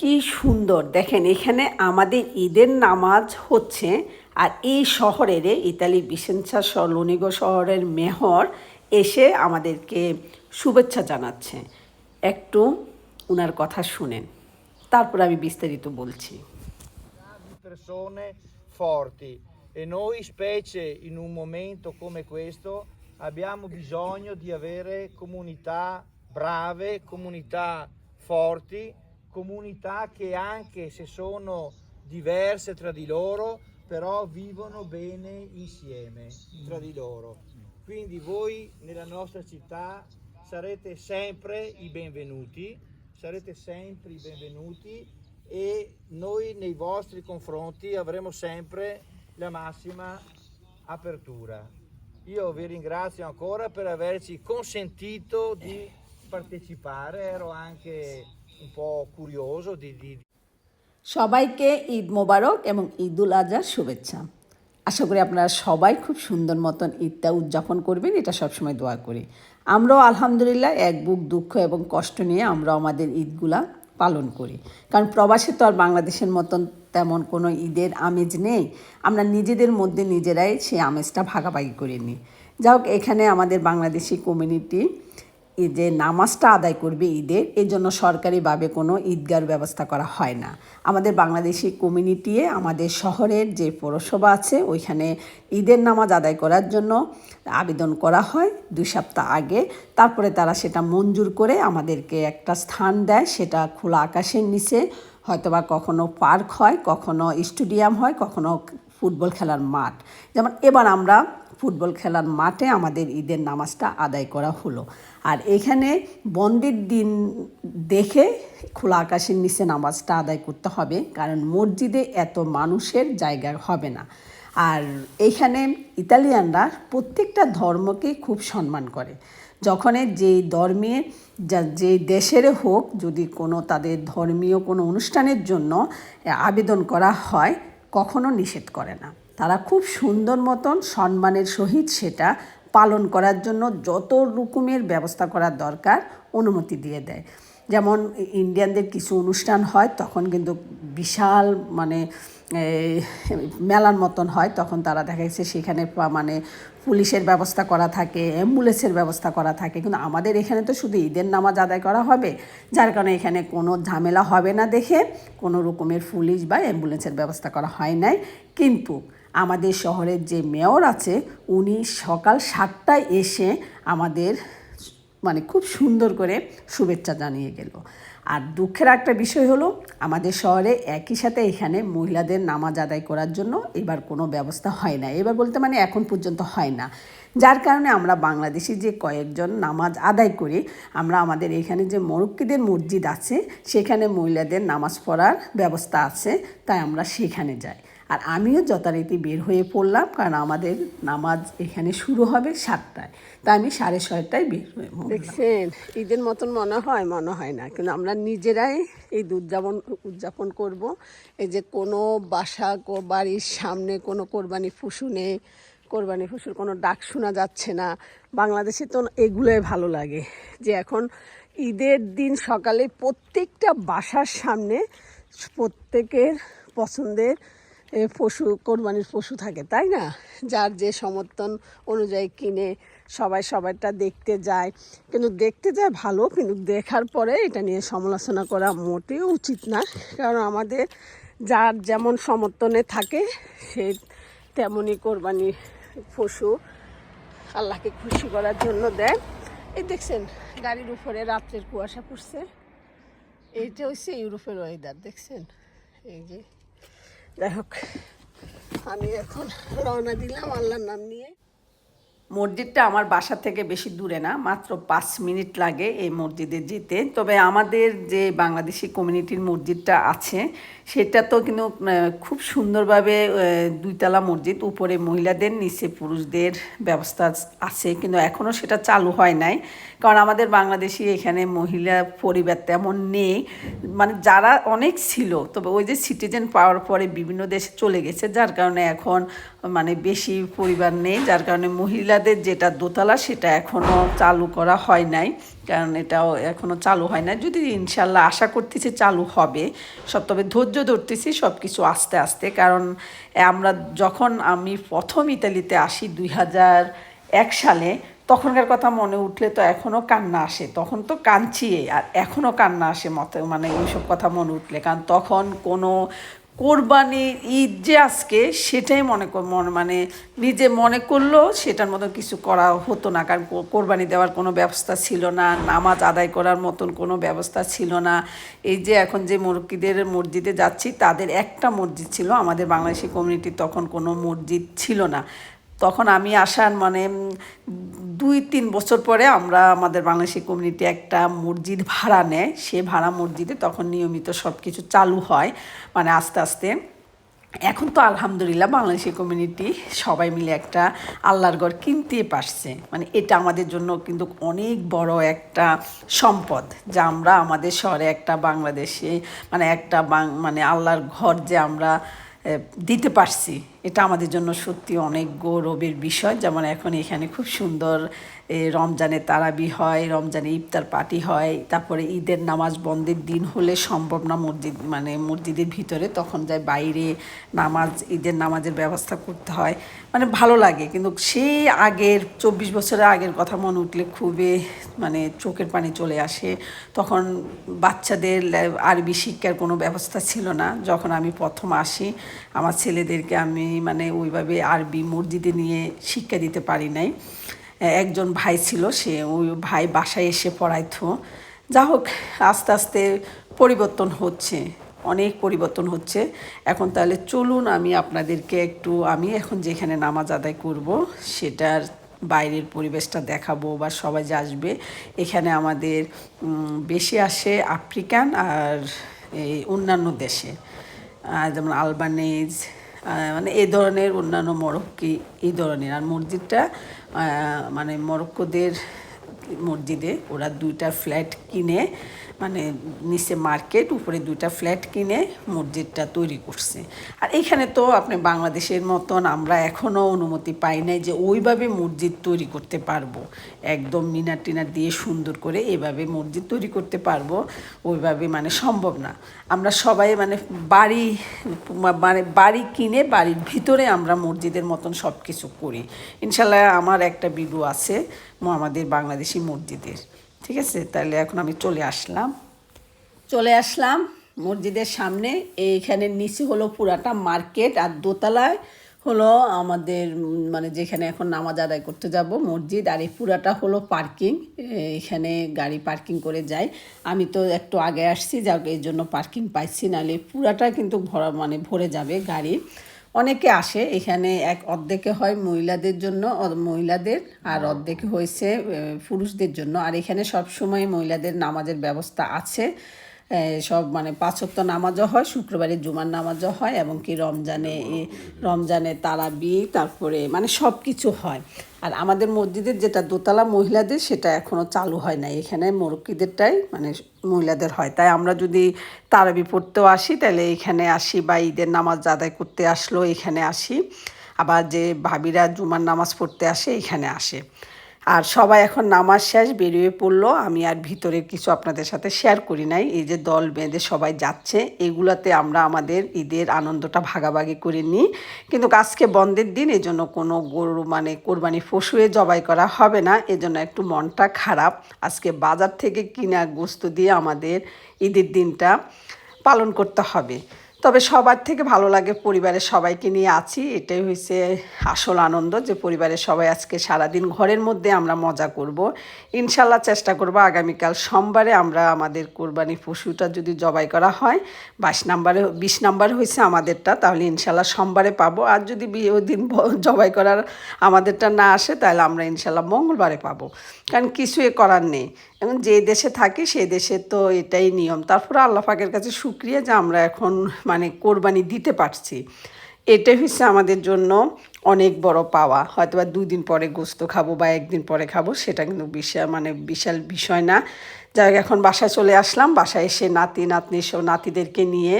কি সুন্দর। দেখেন এখানে আমাদের ঈদের নামাজ হচ্ছে আর এই শহরের ইতালি বিশেনসা লনিগো শহরের মেহর এসে আমাদেরকে শুভেচ্ছা জানাচ্ছে। একটু উনার কথা শুনেন তারপর আমি বিস্তারিত বলছি। E noi, specie in un momento come questo, abbiamo bisogno di avere comunità brave, comunità forti, comunità che anche se sono diverse tra di loro però vivono bene insieme tra di loro. Quindi voi nella nostra città sarete sempre i benvenuti, sarete sempre i benvenuti e noi nei vostri confronti avremo sempre la massima apertura. Io vi ringrazio ancora per averci consentito di partecipare, ero anche un po' curioso di, di, সবাইকে ঈদ মোবারক এবং ঈদুল আজহার শুভেচ্ছা। আশা করি আপনারা সবাই খুব সুন্দর মতন ঈদটা উদযাপন করবেন এটা সবসময় দোয়া করি। আমরাও আলহামদুলিল্লাহ এক বুক দুঃখ এবং কষ্ট নিয়ে আমরা আমাদের ঈদগুলা পালন করি। কারণ প্রবাসে তো আর বাংলাদেশের মতন তেমন কোনো ঈদের আমেজ নেই। আমরা নিজেদের মধ্যে নিজেরাই সেই আমেজটা ভাগাভাগি করে নিই। যাই হোক এখানে আমাদের বাংলাদেশি কমিউনিটি যে নামাজটা আদায় করবে ঈদের এই জন্য সরকারিভাবে কোনো ঈদগার ব্যবস্থা করা হয় না। আমাদের বাংলাদেশি কমিউনিটি আমাদের শহরের যে পৌরসভা আছে, ওইখানে ঈদের নামাজ আদায় করার জন্য আবেদন করা হয় দুই সপ্তাহ আগে। তারপরে তারা সেটা মঞ্জুর করে আমাদেরকে একটা স্থান দেয়, সেটা খোলা আকাশের নিচে। হয়তোবা কখনো পার্ক হয়, কখনো স্টেডিয়াম হয়, কখনো ফুটবল খেলার মাঠ। যেমন এবার আমরা ফুটবল খেলার মাঠে আমাদের ঈদের নামাজটা আদায় করা হলো। আর এখানে বন্দের দিন দেখে খোলা আকাশের নিচে নামাজটা আদায় করতে হবে, কারণ মসজিদে এত মানুষের জায়গা হবে না। আর এইখানে ইতালিয়ানরা প্রত্যেকটা ধর্মকে খুব সম্মান করে। যখন যে ধর্মে, যা দেশের হোক, যদি কোনো তাদের ধর্মীয় কোনো অনুষ্ঠানের জন্য আবেদন করা হয়, কখনো নিষেধ করে না। তারা খুব সুন্দর মতন সম্মানের সহিত সেটা পালন করার জন্য যত রকমের ব্যবস্থা করার দরকার অনুমতি দিয়ে দেয়। যেমন ইন্ডিয়ানদের কিছু অনুষ্ঠান হয়, তখন কিন্তু বিশাল মানে মেলার মতন হয়, তখন তারা দেখা গেছে সেখানে মানে পুলিশের ব্যবস্থা করা থাকে, অ্যাম্বুলেন্সের ব্যবস্থা করা থাকে। কিন্তু আমাদের এখানে তো শুধু ঈদের নামাজ আদায় করা হবে, যার কারণে এখানে কোনো ঝামেলা হবে না দেখে কোনো রকমের পুলিশ বা অ্যাম্বুলেন্সের ব্যবস্থা করা হয় নাই। কিন্তু আমাদের শহরের যে মেয়র আছে, উনি সকাল সাতটায় এসে আমাদের মানে খুব সুন্দর করে শুভেচ্ছা জানিয়ে গেল। আর দুঃখের একটা বিষয় হলো, আমাদের শহরে একই সাথে এখানে মহিলাদের নামাজ আদায় করার জন্য এবার কোনো ব্যবস্থা হয় না। এবার বলতে মানে এখন পর্যন্ত হয় না। যার কারণে আমরা বাংলাদেশি যে কয়েকজন নামাজ আদায় করি, আমরা আমাদের এখানে যে মরক্কিদের মসজিদ আছে, সেখানে মহিলাদের নামাজ পড়ার ব্যবস্থা আছে, তাই আমরা সেখানে যাই। আর আমিও যথারীতি বের হয়ে পড়লাম, কারণ আমাদের নামাজ এখানে শুরু হবে সাতটায়। তা আমি সাড়ে ছয়টায় বের হয়ে দেখছেন, ঈদের মতন মনে হয় মনে হয় না। কিন্তু আমরা নিজেরাই এই উদযাপন উদযাপন করব। এই যে কোনো বাসা বাড়ির সামনে কোনো কোরবানি পশু নেই, কোরবানি পশুর কোনো ডাক শোনা যাচ্ছে না। বাংলাদেশে তো এগুলোই ভালো লাগে যে এখন ঈদের দিন সকালে প্রত্যেকটা বাসার সামনে প্রত্যেকের পছন্দের পশু, কোরবানির পশু থাকে, তাই না? যার যে সমর্থন অনুযায়ী কিনে সবাই সবাইটা দেখতে যায়। কিন্তু দেখতে যায় ভালো, কিন্তু দেখার পরে এটা নিয়ে সমালোচনা করা মোটেও উচিত না। কারণ আমাদের যার যেমন সমর্থনে থাকে, সে তেমনই কোরবানি পশু আল্লাহকে খুশি করার জন্য দেয়। এই দেখছেন, গাড়ির উপরে রাত্রের কুয়াশা পড়ছে। এইটা হচ্ছে ইউরোপের ওয়েদার দেখছেন? এই যে যাই হোক, আমি এখন রওনা দিলাম আল্লাহর নাম নিয়ে। মসজিদটা আমার বাসা থেকে বেশি দূরে না, মাত্র পাঁচ মিনিট লাগে এই মসজিদে যেতে। তবে আমাদের যে বাংলাদেশি কমিউনিটির মসজিদটা আছে, সেটা তো কিন্তু খুব সুন্দরভাবে দুইতলা মসজিদ, উপরে মহিলাদের, নিচে পুরুষদের ব্যবস্থা আছে, কিন্তু এখনও সেটা চালু হয় নাই। কারণ আমাদের বাংলাদেশি এখানে মহিলা পরিবার তেমন নেই। মানে যারা অনেক ছিল, তবে ওই যে সিটিজেন পাওয়ার পরে বিভিন্ন দেশে চলে গেছে, যার কারণে এখন মানে বেশি পরিবার নেই, যার কারণে মহিলাদের যেটা দোতলা সেটা এখনও চালু করা হয় নাই, কারণ এটাও এখনও চালু হয় না যদি ইনশাল্লাহ আশা করতেছি চালু হবে, সব তবে ধৈর্য ধরতেছি সব কিছু আস্তে আস্তে, কারণ আমরা যখন আমি প্রথম ইতালিতে আসি দুই হাজার এক সালে তখনকার কথা মনে উঠলে তো এখনও কান্না আসে, তখন তো কাঁদছিই, আর এখনও কান্না আসে মতে মানে এইসব কথা মনে উঠলে, কারণ তখন কোনো কোরবানির ঈদ যে আজকে সেটাই মনে মনে মানে নিজে মনে করল সেটার মতো কিছু করা হতো না, কারণ কোরবানি দেওয়ার কোনো ব্যবস্থা ছিল না, নামাজ আদায় করার মতন কোনো ব্যবস্থা ছিল না। এই যে এখন যে মুরগিদের মসজিদে যাচ্ছি, তাদের একটা মসজিদ ছিল, আমাদের বাংলাদেশি কমিউনিটি তখন কোনো মসজিদ ছিল না। তখন আমি আসার মানে দুই তিন বছর পরে আমরা আমাদের বাংলাদেশি কমিউনিটি একটা মসজিদ ভাড়া নেয়। সে ভাড়া মসজিদে তখন নিয়মিত সব কিছু চালু হয় মানে আস্তে আস্তে। এখন তো আলহামদুলিল্লাহ বাংলাদেশি কমিউনিটি সবাই মিলে একটা আল্লাহর ঘর কিনতে পারছে। মানে এটা আমাদের জন্য কিন্তু অনেক বড় একটা সম্পদ, যা আমরা আমাদের শহরে একটা বাংলাদেশে মানে একটা মানে আল্লাহর ঘর যে আমরা দিতে পারছি। এটা আমাদের জন্য সত্যি অনেক গৌরবের বিষয়। যেমন এখন এখানে খুব সুন্দর রমজানে তারাবি হয়, রমজানে ইফতার পার্টি হয়, তারপরে ঈদের নামাজ বন্ধের দিন হলে সম্ভব না মসজিদ মানে মসজিদের ভিতরে তখন যায় বাইরে নামাজ, ঈদের নামাজের ব্যবস্থা করতে হয়। মানে ভালো লাগে, কিন্তু সেই আগের চব্বিশ বছরের আগের কথা মনে উঠলে খুবই মানে চোখের পানি চলে আসে। তখন বাচ্চাদের আরবি শিক্ষার কোনো ব্যবস্থা ছিল না। যখন আমি প্রথম আসি, আমার ছেলেদেরকে আমি মানে ওইভাবে আরবি মসজিদে নিয়ে শিক্ষা দিতে পারি নাই। একজন ভাই ছিল, সে ওই ভাই বাসায় এসে পড়াইতো। যা হোক, আস্তে আস্তে পরিবর্তন হচ্ছে, অনেক পরিবর্তন হচ্ছে। এখন তাহলে চলুন, আমি আপনাদেরকে একটু, আমি এখন যেখানে নামাজ আদায় করব, সেটার বাইরের পরিবেশটা দেখাবো বা সবাই যে আসবে। এখানে আমাদের বেশি আসে আফ্রিকান আর এই অন্যান্য দেশে। যেমন আলবানিজ মানে এই ধরনের অন্যান্য মরক্কি এই ধরনের। আর মসজিদটা মানে মরক্কোদের মসজিদে ওরা দুইটা ফ্ল্যাট কিনে মানে নিচে মার্কেট, উপরে দুইটা ফ্ল্যাট কিনে মসজিদটা তৈরি করছে। আর এখানে তো আপনি বাংলাদেশের মতন আমরা এখনও অনুমতি পাই নাই যে ওইভাবে মসজিদ তৈরি করতে পারব। একদম মিনার টিনার দিয়ে সুন্দর করে এভাবে মসজিদ তৈরি করতে পারব, ওইভাবে মানে সম্ভব না। আমরা সবাই মানে বাড়ি মানে বাড়ি কিনে বাড়ির ভিতরে আমরা মসজিদের মতন সব কিছু করি। ইনশাল্লাহ আমার একটা ভিডিও আছে আমাদের বাংলাদেশি মসজিদের। ঠিক আছে? তাহলে এখন আমি চলে আসলাম। চলে আসলাম মসজিদের সামনে। এইখানে নিচে হলো পুরাটা মার্কেট আর দোতলায় হলো আমাদের মানে যেখানে এখন নামাজ আদায় করতে যাব, মসজিদ। আর এই পুরাটা হলো পার্কিং। এখানে গাড়ি পার্কিং করে যাই। আমি তো একটু আগে আসছি, যাক, এই জন্য পার্কিং পাইছি। নাহলে পুরাটা কিন্তু ভরা মানে ভরে যাবে গাড়ি। অনেকে আসে, এখানে এক অর্ধেকে হয় মহিলাদের জন্য মহিলাদের, আর অর্ধেকে হয়েছে পুরুষদের জন্য। আর এখানে সবসময় মহিলাদের নামাজের ব্যবস্থা আছে। সব মানে পাঁচক্ত নামাজও হয়, শুক্রবারে জুমার নামাজও হয় এবং কি রমজানে রমজানে তারাবি তারপরে মানে সব কিছু হয়। আর আমাদের মসজিদের যেটা দোতলা মহিলাদের, সেটা এখনও চালু হয় না এখানে মোরক্কিদেরটাই মানে মহিলাদের হয়। তাই আমরা যদি তারাবি পড়তেও আসি, তাহলে এখানে আসি বা ঈদের নামাজ আদায় করতে আসলো এখানে আসি। আবার যে ভাবিরা জুমার নামাজ পড়তে আসে, এখানে আসে। আর সবাই এখন নামাজ শেষ বেরিয়ে পড়ল। আমি আর ভিতরে কিছু আপনাদের সাথে শেয়ার করি নাই। এই যে দল বেঁধে সবাই যাচ্ছে, এগুলাতে আমরা আমাদের ঈদের আনন্দটা ভাগাভাগি করে নিই। কিন্তু আজকে বন্ধের দিন, এজন্য কোনো গরু মানে কোরবানি পশুয়ে জবাই করা হবে না। এজন্য একটু মনটা খারাপ। আজকে বাজার থেকে কিনা গোস্ত দিয়ে আমাদের ঈদের দিনটা পালন করতে হবে। তবে সবার থেকে ভালো লাগে পরিবারের সবাইকে নিয়ে আছি। এটাই হয়েছে আসল আনন্দ যে পরিবারের সবাই আজকে সারাদিন ঘরের মধ্যে আমরা মজা করব। ইনশাল্লাহ চেষ্টা করব আগামীকাল সোমবারে আমরা আমাদের কোরবানি পশুটা যদি জবাই করা হয়, বাইশ নাম্বারে, বিশ নাম্বার হয়েছে আমাদেরটা, তাহলে ইনশাল্লাহ সোমবারে পাবো। আর যদি ওই দিন জবাই করার আমাদেরটা না আসে, তাহলে আমরা ইনশাল্লাহ মঙ্গলবারে পাবো। কারণ কিছুই করার নেই। এখন যে দেশে থাকি সেই দেশে তো এটাই নিয়ম। তারপরে আল্লাহ পাকের কাছে শুক্রিয়া যে আমরা এখন মানে কোরবানি দিতে পারছি। এটাই হচ্ছে আমাদের জন্য অনেক বড় পাওয়া। হয়তো বা দুই দিন পরে গোস্ত খাব বা একদিন পরে খাব, সেটা কিন্তু বিশাল মানে বিশাল বিষয় না। যাই এখন বাসায় চলে আসলাম। বাসায় এসে নাতি, নাতনি সব নাতিদেরকে নিয়ে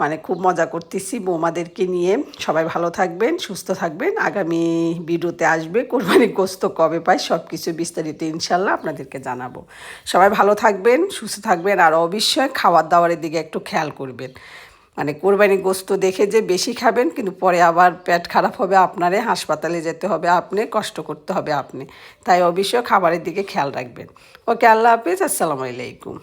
মানে খুব মজা করতেছি বৌমাদেরকে নিয়ে। সবাই ভালো থাকবেন, সুস্থ থাকবেন। আগামী ভিডিওতে আসবে কোরবানির গোস্ত কবে পাই সব কিছু বিস্তারিত ইনশাল্লাহ আপনাদেরকে জানাব। সবাই ভালো থাকবেন, সুস্থ থাকবেন। আর অবশ্যই খাবার দাবারের দিকে একটু খেয়াল করবেন। মানে কোরবানি গোস্ত দেখে যে বেশি খাবেন, কিন্তু পরে আবার পেট খারাপ হবে, আপনারে হাসপাতালে যেতে হবে, আপনি কষ্ট করতে হবে আপনি। তাই অবশ্যই খাবারের দিকে খেয়াল রাখবেন। ওকে, আল্লাহ হাফিজ, আসসালামু আলাইকুম।